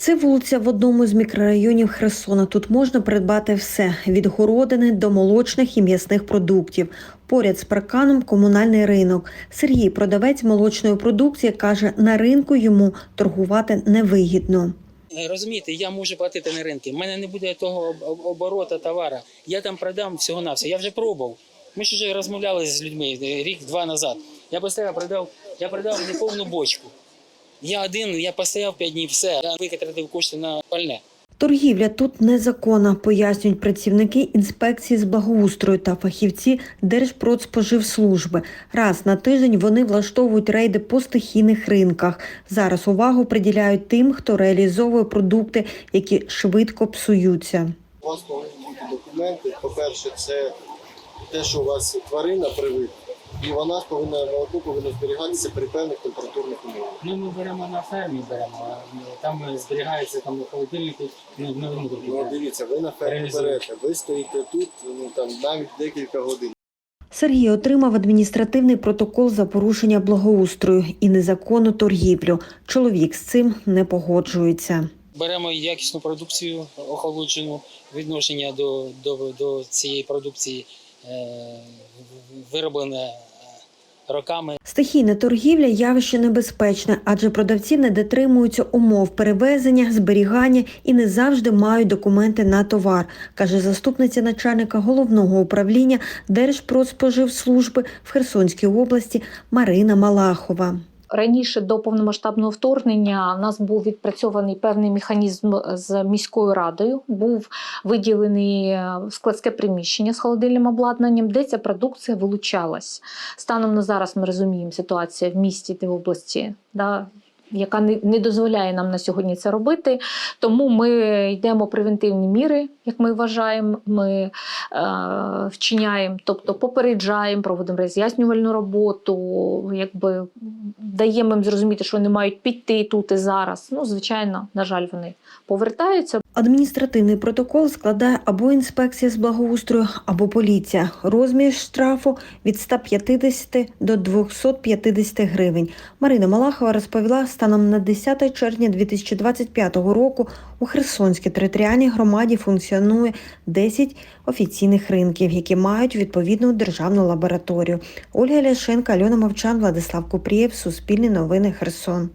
Це вулиця в одному з мікрорайонів Херсона. Тут можна придбати все від городини до молочних і м'ясних продуктів. Поряд з парканом комунальний ринок. Сергій, продавець молочної продукції, каже, на ринку йому торгувати невигідно. Е, Розумієте, я можу платити на ринку. У мене не буде того об- об- оборота товара. Я там продам всього на все. Я вже пробував. Ми ж вже розмовляли з людьми е, рік-два назад. Я постояв, продав, я продав неповну бочку. Я один, я постояв п'ять днів, все. Я викатив кошти на пальне. Торгівля тут незаконна, пояснюють працівники інспекції з благоустрою та фахівці Держпродспоживслужби. Раз на тиждень вони влаштовують рейди по стихійних ринках. Зараз увагу приділяють тим, хто реалізовує продукти, які швидко псуються. У вас повинні бути документи. По-перше, це те, що у вас тварина привита, і вона повинна молоко повинно зберігатися при певних температурних умовах. Ну, ми беремо на фермі, беремо. Там зберігається там у холодильнику. Ну, ну, Ну, дивіться, ви на фермі берете, ви стоїте тут ну, там, навіть декілька годин. Сергій отримав адміністративний протокол за порушення благоустрою і незаконну торгівлю. Чоловік з цим не погоджується. Беремо якісну продукцію охолоджену, відношення до, до, до цієї продукції е, вироблене е, роками. Стихійна торгівля явище небезпечне, адже продавці не дотримуються умов перевезення, зберігання і не завжди мають документи на товар, каже заступниця начальника головного управління Держпродспоживслужби в Херсонській області Марина Малахова. Раніше до повномасштабного вторгнення у нас був відпрацьований певний механізм з міською радою. Був виділений е, складське приміщення з холодильним обладнанням, де ця продукція вилучалась. Станом на зараз ми розуміємо ситуацію в місті та в області. Да, яка не, дозволяє нам на сьогодні це робити, тому ми йдемо превентивні міри, як ми вважаємо. Ми е, вчиняємо, тобто попереджаємо, проводимо роз'яснювальну роботу, якби даємо їм зрозуміти, що вони мають піти тут і зараз. Ну, звичайно, на жаль, вони повертаються. Адміністративний протокол складає або інспекція з благоустрою, або поліція. Розмір штрафу від 150 до 250 гривень. Марина Малахова розповіла, станом на 10 червня 2025 року у Херсонській територіальній громаді функціонує 10 офіційних ринків, які мають відповідну державну лабораторію. Ольга Ляшенка, Альона Мовчан, Владислав Купрієв, Суспільні новини, Херсон.